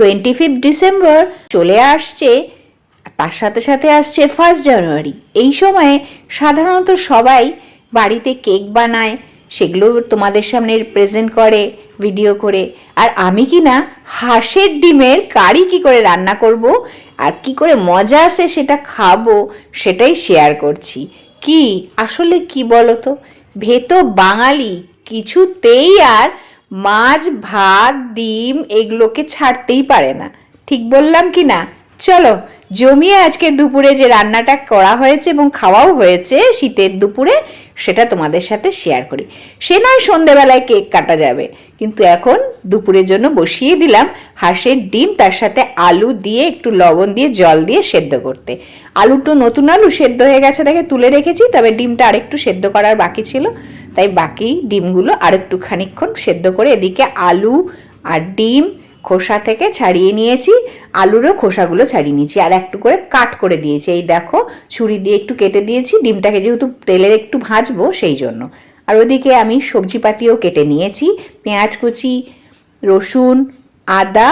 Twenty fifth December চলে আসছে, তার সাথে সাথে আসছে ফার্স্ট জানুয়ারি এই সময়ে সাধারণত সবাই বাড়িতে কেক বানায়, সেগুলো তোমাদের সামনে প্রেজেন্ট করে ভিডিও করে। আর আমি কি না, হাঁসের ডিমের কারি কি করে রান্না করব, আর কি করে মজা আসে সেটা খাব, সেটাই শেয়ার করছি। কি, আসলে কি বলো তো ভেতো বাঙালি কিছুতেই আর মাছ ভাত ডিম এগুলোকে ছাড়তেই পারে না। ঠিক বললাম কি না? চলো, জমিয়ে আজকে দুপুরে যে রান্নাটা করা হয়েছে এবং খাওয়াও হয়েছে শীতের দুপুরে, সেটা তোমাদের সাথে শেয়ার করি। সে নয় সন্ধেবেলায় কেক কাটা যাবে, কিন্তু এখন দুপুরের জন্য বসিয়ে দিলাম হাঁসের ডিম, তার সাথে আলু দিয়ে, একটু লবণ দিয়ে, জল দিয়ে সেদ্ধ করতে। আলুটো নতুন আলু সেদ্ধ হয়ে গেছে, দেখে তুলে রেখেছি, তবে ডিমটা আরেকটু সেদ্ধ করার বাকি ছিল, তাই বাকি ডিমগুলো আরেকটু খানিকক্ষণ সেদ্ধ করে এদিকে আলু আর ডিম খোসা থেকে ছাড়িয়ে নিয়েছি, আলুরও খোসাগুলো ছাড়িয়ে নিয়েছি, আর একটু করে কাট করে দিয়েছি। এই দেখো, ছুরি দিয়ে একটু কেটে দিয়েছি, ডিমটাকে যেহেতু তেলের একটু ভাজবো সেই জন্য। আর ওদিকে আমি সবজিপাতিও কেটে নিয়েছি, পেঁয়াজ কুচি, রসুন, আদা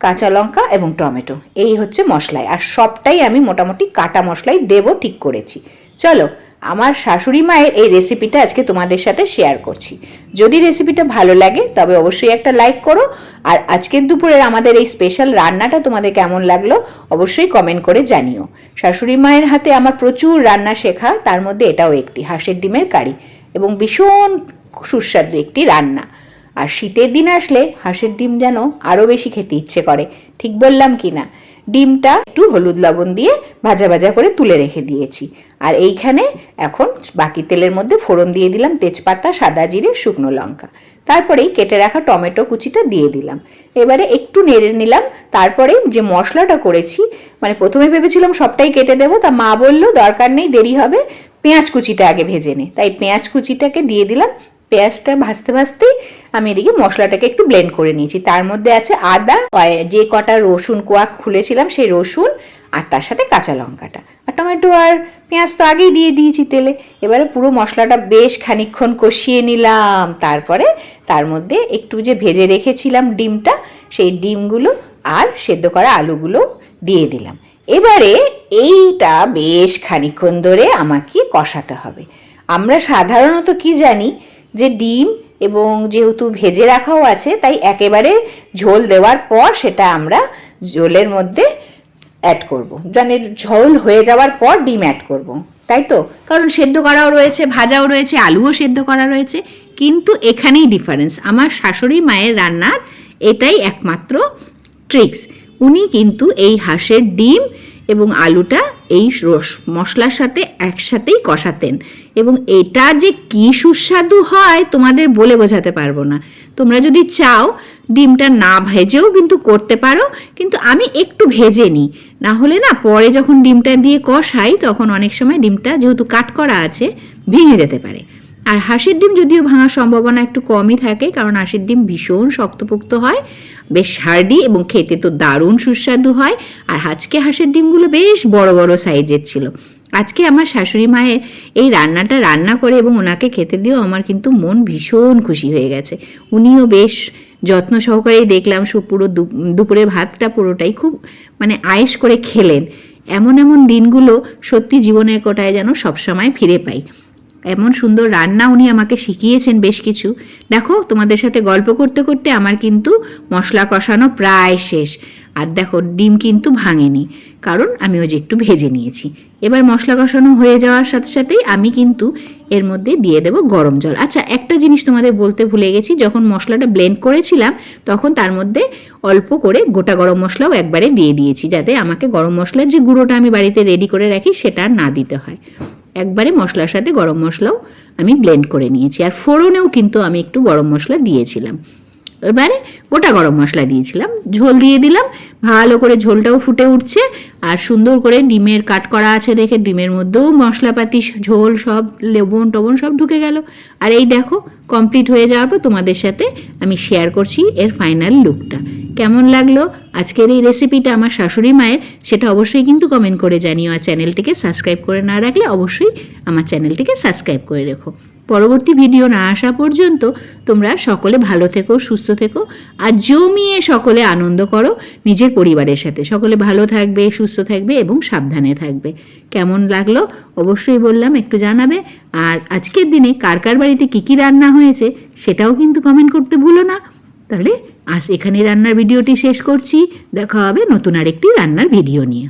কাঁচা লঙ্কা এবং টমেটো। এই হচ্ছে মশলাই। আর সবটাই আমি মোটামুটি কাটা মশলাই দেব ঠিক করেছি। চলো, আমার শাশুড়ি মায়ের এই রেসিপিটা আজকে তোমাদের সাথে শেয়ার করছি। যদি রেসিপিটা ভালো লাগে, তবে অবশ্যই একটা লাইক করো। আর আজকের দুপুরের আমাদের এই স্পেশাল রান্নাটা তোমাদের কেমন লাগল, অবশ্যই কমেন্ট করে জানিও। শাশুড়ি মায়ের হাতে আমার প্রচুর রান্না শেখা, তার মধ্যে এটাও একটি, হাঁসের ডিমের কারি। এবং ভীষণ সুস্বাদু একটি রান্না। আর শীতের দিন আসলে হাঁসের ডিম যেন আরও বেশি খেতে ইচ্ছে করে। ঠিক বললাম কি না? ডিমটা একটু হলুদ লবণ দিয়ে ভাজা ভাজা করে তুলে রেখে দিয়েছি। আর এইখানে এখন বাকি তেলের মধ্যে ফোড়ন দিয়ে দিলাম তেজপাতা, সাদা জিরে, শুকনো লঙ্কা। তারপরেই কেটে রাখা টমেটো কুচিটা দিয়ে দিলাম। এবারে একটু নেড়ে নিলাম। তারপরে যে মশলাটা করেছি মানে প্রথমে ভেবেছিলাম সবটাই কেটে দেবো, তা মা বলল দরকার নেই, দেরি হবে। পেঁয়াজ কুচিটা আগে ভেজে নে। তাই পেঁয়াজ কুচিটাকে দিয়ে দিলাম। পেঁয়াজটা ভাজতে ভাজতেই আমি এদিকে মশলাটাকে একটু ব্লেন্ড করে নিয়েছি। তার মধ্যে আছে আদা যে কটা রসুন কোয়াক খুলেছিলাম সেই রসুন আর তার সাথে কাঁচা লঙ্কাটা। আর টমেটো আর পেঁয়াজ তো আগেই দিয়ে দিয়েছি তেলে। এবারে পুরো মশলাটা বেশ খানিকক্ষণ কষিয়ে নিলাম। তারপরে তার মধ্যে একটু যে ভেজে রেখেছিলাম ডিমটা, সেই ডিমগুলো আর সেদ্ধ করা আলুগুলো দিয়ে দিলাম। এবারে এইটা বেশ খানিকক্ষণ ধরে আমাকে কষাতে হবে। আমরা সাধারণত কি জানি যে ডিম এবং যেহেতু ভেজে রাখাও আছে, তাই একেবারে ঝোল দেওয়ার পর সেটা আমরা ঝোলের মধ্যে অ্যাড করব। মানে ঝোল হয়ে যাওয়ার পর ডিম অ্যাড করব, তাই তো? কারণ সেদ্ধ করাও রয়েছে, ভাজাও রয়েছে, আলুও সেদ্ধ করা রয়েছে, কিন্তু এখানেই ডিফারেন্স আমার শাশুড়ি মায়ের রান্নার এটাই একমাত্র ট্রিক্স উনি কিন্তু এই হাঁসের ডিম এবং আলুটা এই রস মশলার সাথে একসাথেই কষাতেন। এবং এটা যে কি সুস্বাদু হয় তোমাদের বলে বোঝাতে পারব না। তোমরা যদি চাও ডিমটা না ভেজেও কিন্তু করতে পারো, কিন্তু আমি একটু ভেজে নিই। না হলে না পরে যখন ডিমটা দিয়ে কষাই, তখন অনেক সময় ডিমটা যেহেতু কাট করা আছে, ভেঙে যেতে পারে। আর হাঁসের ডিম যদিও ভাঙার সম্ভাবনা একটু কমই থাকে, কারণ হাঁসের ডিম ভীষণ শক্তপোক্ত হয়, বেশ হার্ডি এবং খেতে তো দারুণ সুস্বাদু হয়। আর আজকে হাঁসের ডিমগুলো বেশ বড় বড় সাইজের ছিল। আজকে আমার শাশুড়ি মায়ের এই রান্নাটা রান্না করে এবং ওনাকে খেতে দিয়েও আমার কিন্তু মন ভীষণ খুশি হয়ে গেছে। উনিও বেশ যত্ন সহকারেই দেখলাম পুরো দুপুরের ভাতটা পুরোটাই খুব মানে আয়েস করে খেলেন। এমন এমন দিনগুলো সত্যি জীবনের কোটায় যেন সবসময় ফিরে পাই। এমন সুন্দর রান্না উনি আমাকে শিখিয়েছেন বেশ কিছু। দেখো, তোমাদের সাথে গল্প করতে করতে আমার কিন্তু মশলা কষানো প্রায় শেষ। আর দেখো, ডিম কিন্তু ভাঙেনি, কারণ আমি ওই যে একটু ভেজে নিয়েছি। এবার মশলা কষানো হয়ে যাওয়ার সাথে সাথেই আমি কিন্তু এর মধ্যে দিয়ে দেব গরম জল। আচ্ছা একটা জিনিস তোমাদের বলতে ভুলে গেছি, যখন মশলাটা ব্লেন্ড করেছিলাম, তখন তার মধ্যে অল্প করে গোটা গরম মশলাও একবারে দিয়ে দিয়েছি, যাতে আমাকে গরম মশলার যে গুঁড়োটা আমি বাড়িতে রেডি করে রাখি, সেটা না দিতে হয়। একবারে মশলার সাথে গরম মশলাও আমি ব্লেন্ড করে নিয়েছি। আর ফোড়নেও কিন্তু আমি একটু গরম মশলা দিয়েছিলাম। এবারে গোটা গরম মশলা দিয়েছিলাম। ঝোল দিয়ে দিলাম। ভালো করে ঝোলটাও ফুটে উঠছে। আর সুন্দর করে ডিমের কাট করা আছে দেখে ডিমের মধ্যেও মশলাপাতি, ঝোল সব লেবন টবন সব ঢুকে গেল। আর এই দেখো কমপ্লিট হয়ে যাওয়ার পর তোমাদের সাথে আমি শেয়ার করছি এর ফাইনাল লুকটা কেমন লাগল? আজকের এই রেসিপিটা আমার শাশুড়ি মায়ের, সেটা অবশ্যই কিন্তু কমেন্ট করে জানিও। আর চ্যানেলটিকে সাবস্ক্রাইব করে না রাখলে অবশ্যই আমার চ্যানেলটিকে সাবস্ক্রাইব করে রেখো। পরবর্তী ভিডিও না আসা পর্যন্ত তোমরা সকলে ভালো থেকো, সুস্থ থেকো, আর জমিয়ে সকলে আনন্দ করো নিজের পরিবারের সাথে। সকলে ভালো থাকবে, সুস্থ থাকবে এবং সাবধানে থাকবে। কেমন লাগল? অবশ্যই বললাম, একটু জানাবে। আর আজকের দিনে কার কার বাড়িতে কী কী রান্না হয়েছে সেটাও কিন্তু কমেন্ট করতে ভুলো না। তাহলে আজ এখানে রান্নার ভিডিওটি শেষ করছি। দেখা হবে নতুন আরেকটি রান্নার ভিডিও নিয়ে।